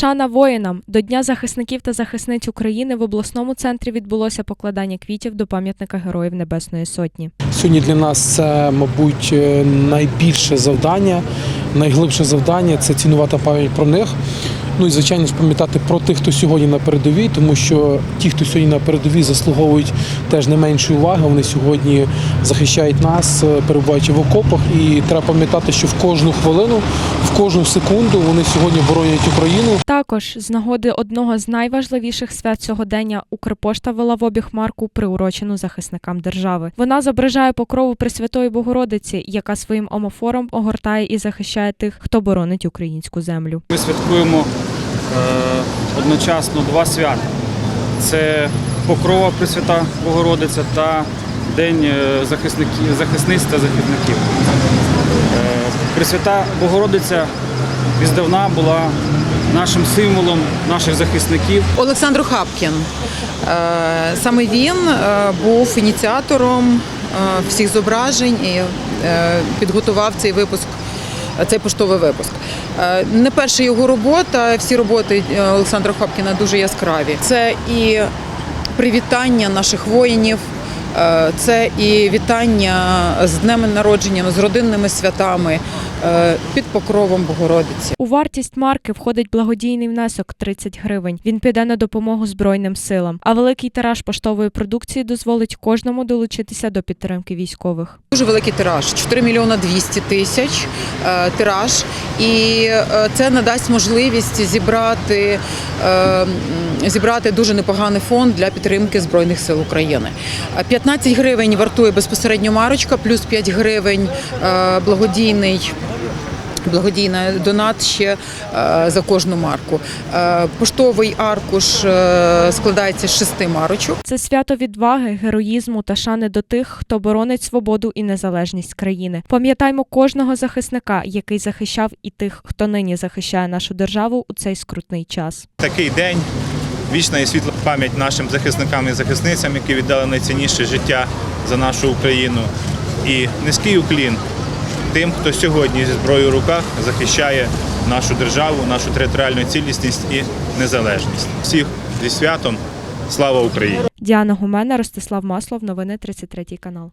Шана воїнам до Дня захисників та захисниць України в обласному центрі відбулося покладання квітів до пам'ятника Героїв Небесної Сотні. Сьогодні для нас це, мабуть, е, найбільше завдання, найглибше завдання це цінувати пам'ять про них. Ну і звичайно ж пам'ятати про тих, хто сьогодні на передовій, тому що ті, хто сьогодні на передовій, заслуговують теж не меншої уваги. Вони сьогодні захищають нас, е, перебуваючи в окопах. І треба пам'ятати, що в кожну хвилину, в кожну секунду вони сьогодні боронять Україну. Також з нагоди одного з найважливіших свят сьогодення Укрпошта вела в обіг марку, приурочену захисникам держави. Вона зображає покрову Пресвятої Богородиці, яка своїм омофором огортає і захищає тих, хто боронить українську землю. Ми святкуємо одночасно два свята. Це Покрова Пресвята Богородиця та День е, захисників, захисниць та захисників. Е, Пресвята Богородиця віддавна була нашим символом наших захисників. Олександр Хапкін. Е, Саме він е, був ініціатором е, всіх зображень і е, підготував цей випуск, цей поштовий випуск. Е, Не перша його робота, всі роботи е, Олександра Хапкіна дуже яскраві. Це і привітання наших воїнів. Е, Це і вітання з днем народження, з родинними святами е, під покровом Богородиці. У вартість марки входить благодійний внесок 30 гривень. Він піде на допомогу Збройним силам. А великий тираж поштової продукції дозволить кожному долучитися до підтримки військових. Дуже великий тираж 4 мільйона 200 тисяч е, тираж, і це надасть можливість зібрати, зібрати дуже непоганий фонд для підтримки збройних сил України. Е, 15 гривень вартує безпосередньо марочка, плюс 5 гривень е, благодійний. Благодійний донат ще е, за кожну марку. Е, Поштовий аркуш е, складається з шести марочок. Це свято відваги, героїзму та шани до тих, хто боронить свободу і незалежність країни. Пам'ятаймо кожного захисника, який захищав, і тих, хто нині захищає нашу державу у цей скрутний час. такий день. Вічна і світла пам'ять нашим захисникам і захисницям, які віддали найцінніше життя за нашу Україну. І низький уклін тим, хто сьогодні зі зброєю в руках захищає нашу державу, нашу територіальну цілісність і незалежність. Всіх зі святом. Слава Україні! Діана Гумена, Ростислав Маслов, новини 33 канал.